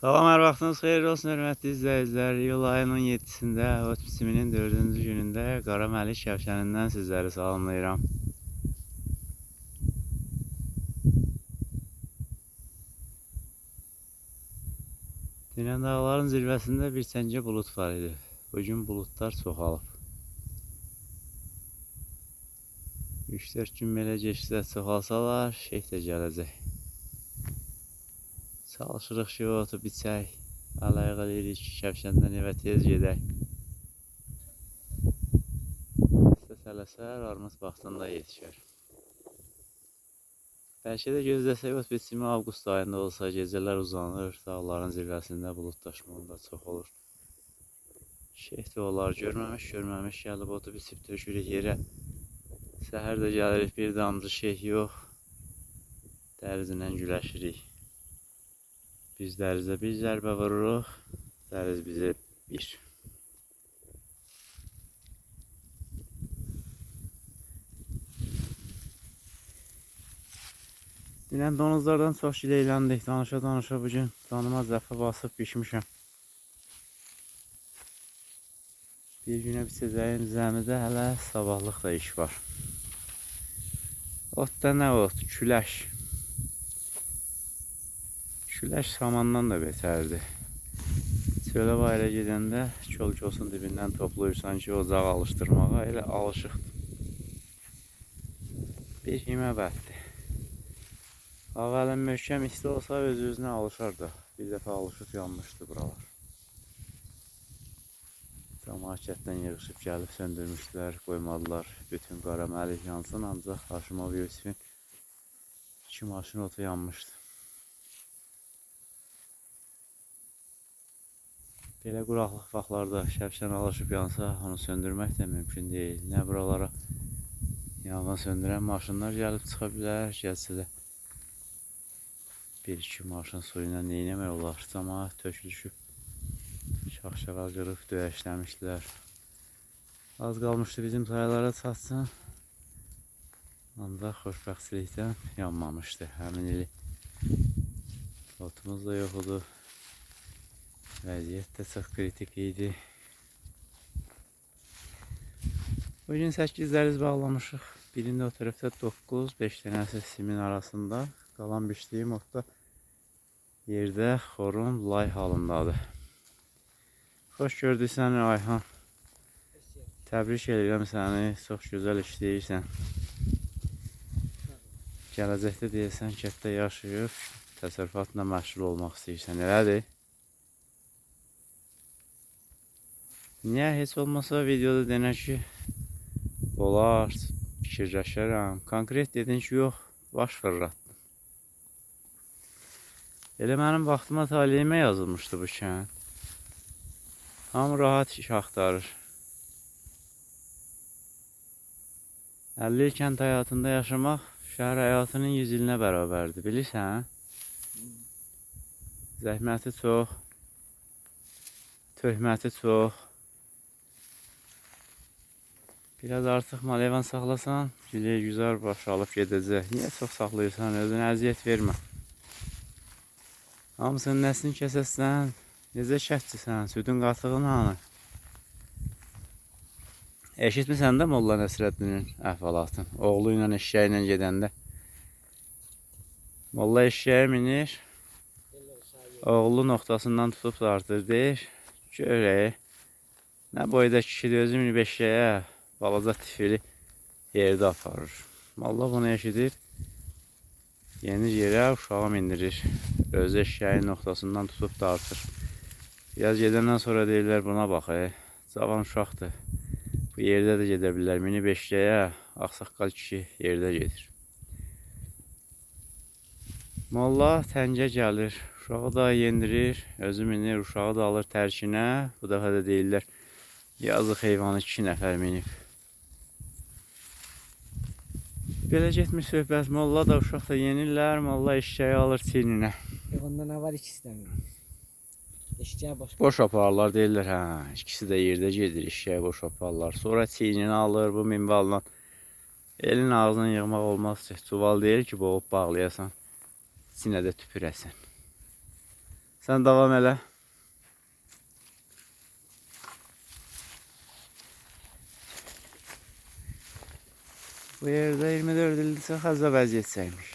Salam, hər vaxtınız xeyir olsun, hörmətli izləyicilər. İyul ayının 7-sində, ot biçiminin 4-cü günündə Qara Məlik Şəvşənindən sizləri salamlayıram. Dünən dağların zirvəsində bir səncə bulut var idi. Bugün buludlar çoxalıb. 3-4 gün belə keçsə çoxalsalar, şeyh də gələcək. Çalışırıq ki, otu biçək. Alayıq eləyirik ki, Şəvşəndən evə tez gedək. İstəsələsər, armud vaxtında yetişər. Bəlkə də gözləsək, ot biçimi avqust ayında olsa, gecələr uzanır, dağların zirvəsində buludlaşma da çox olur. Şeyh də olar, görməmiş, görməmiş gəlib otu biçib tökürük yerə. Səhər də gəlirik, bir damcı şeyh yox. Dərzindən güləşirik. Biz dərizə bir zərbə vururuq, dəriz bizə bir. Dünən donuzlardan çox gileyləndik, danışa-danışa bugün canıma zəfə basıb pişmişəm. Bir günə biçəcəyim zəmidə hələ sabahlıq da iş var. Otda nə ot? Küləş. Küləş samandan da betərdir. Çölə bayra gedəndə kol-kosun dibindən toplayırsan ki, ocaq alışdırmağa elə alışıqdır. Bir himə bətdir. Avəlin möhkəm isti olsa öz-özünə alışar da. Bir dəfə alışıb yanmışdı buralar. Cəmaətdən yığışıb gəlib söndürmüşdülər, qoymadılar. Bütün qara məlik yansın, ancaq Haşimov Yusifin iki maşın otu yanmışdı. Belə quraqlıq vaxtlarda şəfşən alışıb yansa, onu söndürmək də mümkün deyil. Nə buralara yanğın söndürən maşınlar gəlib çıxa bilər, gəlsə də bir iki maşın suyu ilə neynəmək olar? Cəmaət tökülüşüb, şaxşağa qırıb döyəşləmişdilər. Az qalmışdı bizim sayılara çatsın. Ancaq xoşbəxtlikdən yanmamışdı həmin ili. Otumuz da yox idi. Vəziyyət də çox kritik idi. Bugün 8 dəriz bağlamışıq. Birində o tərəfdə 9, 5 dənəsi simin arasında. Qalan biçdiyim otda yerdə xorun lay halındadır. Xoş gördük səni Ayhan. Təbrik edirəm səni. Çox gözəl işləyirsən. Gələcəkdə deyəsən kətdə yaşayıb təsərrüfatla məşğul olmaq istəyirsən, elədir? Niyə heç olmasa videoda denə ki, olar, fikirləşərəm. Konkret dedin ki, yox, baş fırlatdın. Elə mənim vaxtıma taleyimə yazılmışdı bu kənd. Hamı rahat iş axtarır. 50 il kənd həyatında yaşamaq şəhər həyatının 100 ilinə bərabərdir, bilirsən? Zəhməti çox, töhməti çox. Biraz artıq maleyvan saxlasan, güliyə güzar baş alıb gedəcək. Niyə çox saxlayırsan, özünə əziyyət vermə. Hamısının nəslini kəsəsən, necə şəhətçisən, südün qatığın hanı? Eşitmisən də Molla Nəsrəddinin əhvalatını? Oğlu ilə eşeği ilə gedəndə. Molla eşeğe minir, oğlu noktasından tutup dartır deyir. Görək, nə boyda kişidir özü minib eşeğe, balaca tifili yerdə aparır. Molla bunu eşidir, yenir yerə uşağı mindirir. Öz eşeğin noktasından tutup dartır. Biraz gedəndən sonra deyirlər buna bax, e, cavan uşaqdır. Bu yerdə də gedə bilər. Minib eşeğe, ağsaqqal kişi yerdə gedir. Molla təngə gəlir, uşağı da yendirir, özü minir, uşağı da alır tərkinə. Bu dəfə də deyirlər, yazıq heyvanı iki nəfər minib. Belə getmiş söhbət, molla da uşaq da yenirlər, molla eşeği alır çiyninə. Yok onda ne var ikisi mi? Eşeğe boş. Boş aparırlar deyirlər, hə, ikisi də yerdə gedir, eşeği boş aparırlar. Sonra çiyninə alır bu minvalla. Elin ağzını yığmaq olmaz çuval deyil ki, boğub bağlayasan. Sinədə tüpürəsən. Sən davam elə. Bu yerdə 24 ildirsə xəzə vəziyyət çəkmiş.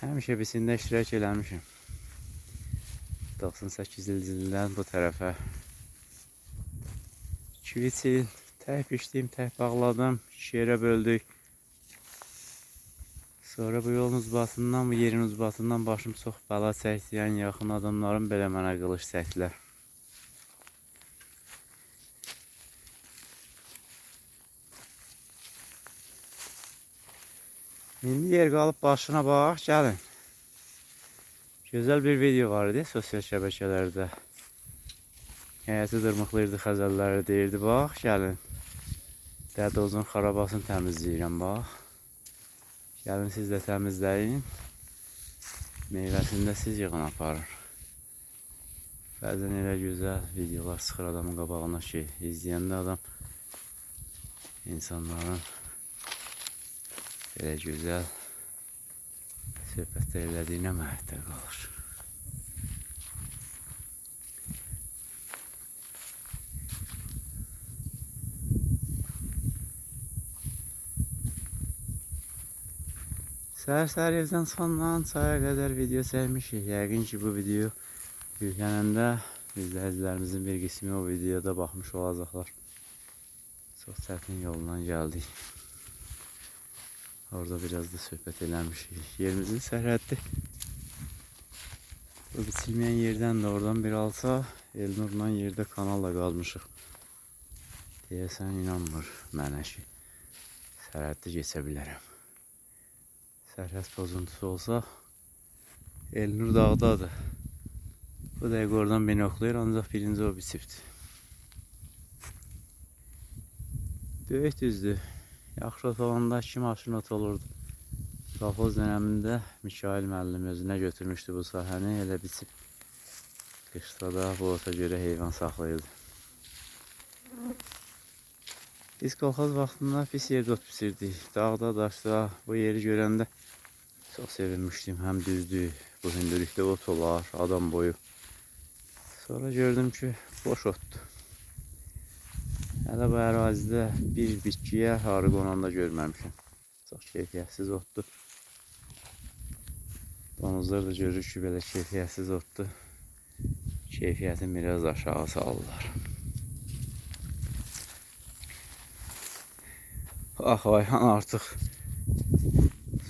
Həmişə bisində iştirak eləmişəm. 98 ildən bu tərəfə. 2-3 il tək biçdim, tək bağladım, iki böldük. Sonra bu yolun uzbatından, bu yerin uzbatından başım çox bəla çəkdi. Yəni yaxın adamlarım belə mənə qılış çəkdilər. İndi yer qalıb başına bax, gəlin. Gözəl bir video var idi sosial şəbəkələrdə. Həyəti dırmıqlayırdı, xəzəlləri deyirdi, bax, gəlin. Dədozun xarabasını təmizləyirəm, bax. Gəlin siz də təmizləyin. Meyvəsini də siz yığın aparın. Bəzən elə gözəl videolar çıxır adamın qabağına ki, izləyəndə adam insanların belə gözəl söhbətlər elədiyinə məhəttər qalır. Səhər-səhər evdən çıxandan çaya qədər video çəkmişik. Yəqin ki, bu video yüklənəndə izləyicilərimizin bir qismi o videoda baxmış olacaqlar. Çox çətin yoldan gəldik. Orada biraz da söhbət eləmişik. Yerimizin sərhəddi. Bu biçilməyən yerdən də oradan bir alsa, Elnurla yerdə kanalla qalmışıq. Deyəsən inanmır mənə ki, sərhəddi keçə bilərəm. Sərhəd pozuntusu olsa, Elnur dağdadır. Bu dəqiqə oradan beni oxlayır, ancaq birinci o biçibdir. Döyük düzdür. Yaxşı ot olanda iki maşın ot olurdu. Kolxoz dönemində Mikail müəllim özünə götürmüşdü bu sahəni, elə biçib qışda da bu ota görə heyvan saxlayırdı. Biz kolxoz vaxtında pis yerdə ot biçirdik. Dağda, daşda bu yeri görəndə çox sevinmişdim. Həm düzdür, bu hündürlükdə ot olar, adam boyu. Sonra gördüm ki, boş otdur. Hələ bu ərazidə bir bitkiyə harı qonanda görməmişəm. Çox keyfiyyətsiz otdur. Donuzlar da görür ki, belə keyfiyyətsiz otdur. Keyfiyyətini biraz aşağı salırlar. Bax, Ayhan artıq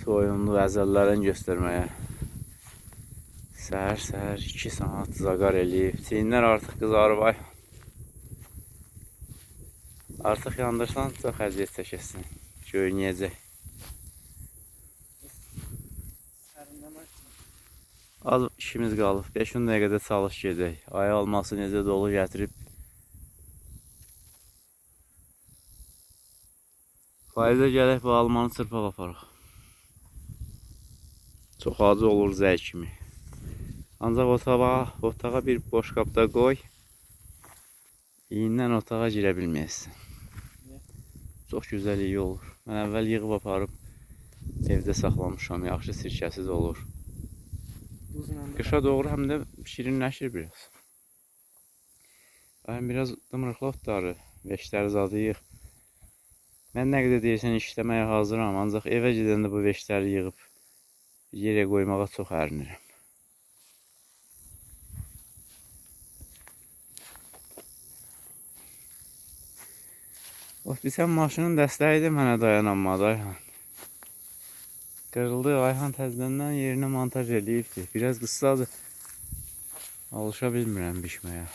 soyunlu əzəllərini göstərməyə. Səhər-səhər 2 saat zaqar eləyib. Çiyinlər artıq qızarıb ay. Artıq yandırsan çox əziyyət çəkəsən. Göynəyəcək. Az işimiz qalıb. 5-10 dəqiqədə çalış gedək. Ay alması necə dolu gətirib. Faizə gələk bu almanı çırpaq aparaq. Çox acı olur zəy kimi. Ancaq otağa, otağa bir boş qabda qoy. İyindən otağa girə bilməyəsən. Çox gözəl iyi olur. Mən əvvəl yığıb aparıb evdə saxlamışam. Yaxşı sirkəsiz olur. Qışa doğru həm də şirinləşir biraz. Ayın biraz dımrıqlı otları, veşləri zadıyıq. Mən nə qədər deyirsən işləməyə hazıram, ancaq evə gedəndə bu veşləri yığıb yerə qoymağa çox ərinirəm. Bax, bilsən maşının dəstəyi də mənə dayanamadı Ayhan. Qırıldı, Ayhan təzədən yerinə montaj eləyibdi. Biraz qıssadır. Alışa bilmirəm biçməyə.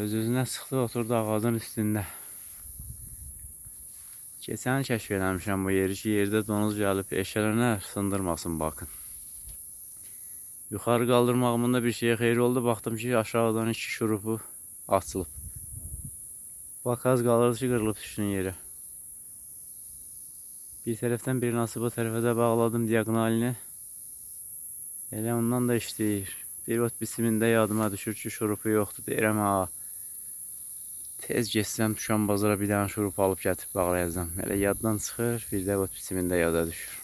Öz-özünə çıxdı, oturdu ağacın üstündə. Keçən kəşf eləmişəm bu yeri ki, yerdə donuz gəlib eşələnə sındırmasın bakın. Yuxarı qaldırmağımın bir şeyə xeyri oldu. Baxdım ki, aşağıdan iki şurupu açılıb. Bak az qalırdı ki, qırılıb düşsün yerə. Bir tərəfdən bir nası bu tərəfə də bağladım diaqonalini. Elə ondan da işləyir. Bir ot biçimində yadıma düşür ki, şurupu yoxdur. Deyirəm ha. Tez getsəm düşən bazara bir dənə şurup alıb gətirib bağlayacağam. Elə yaddan çıxır, bir də ot biçimində yada düşür.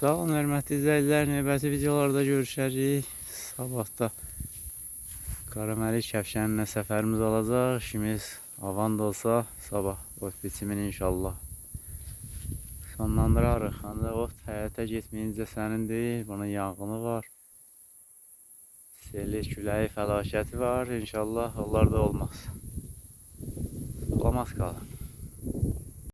Sağ olun hörmətli izləyicilər. Növbəti videolarda görüşəcəyik. Sabahda Qaraməlik Kəfşəninə səfərimiz olacaq. İşimiz avan olsa sabah ot biçimini inşallah sonlandırarıq. Ancaq ot həyata getməyincə sənindir. Bunun yanğını var. Seli, küləyi, fəlakəti var. İnşallah onlar da olmaz. Olamaz qalın.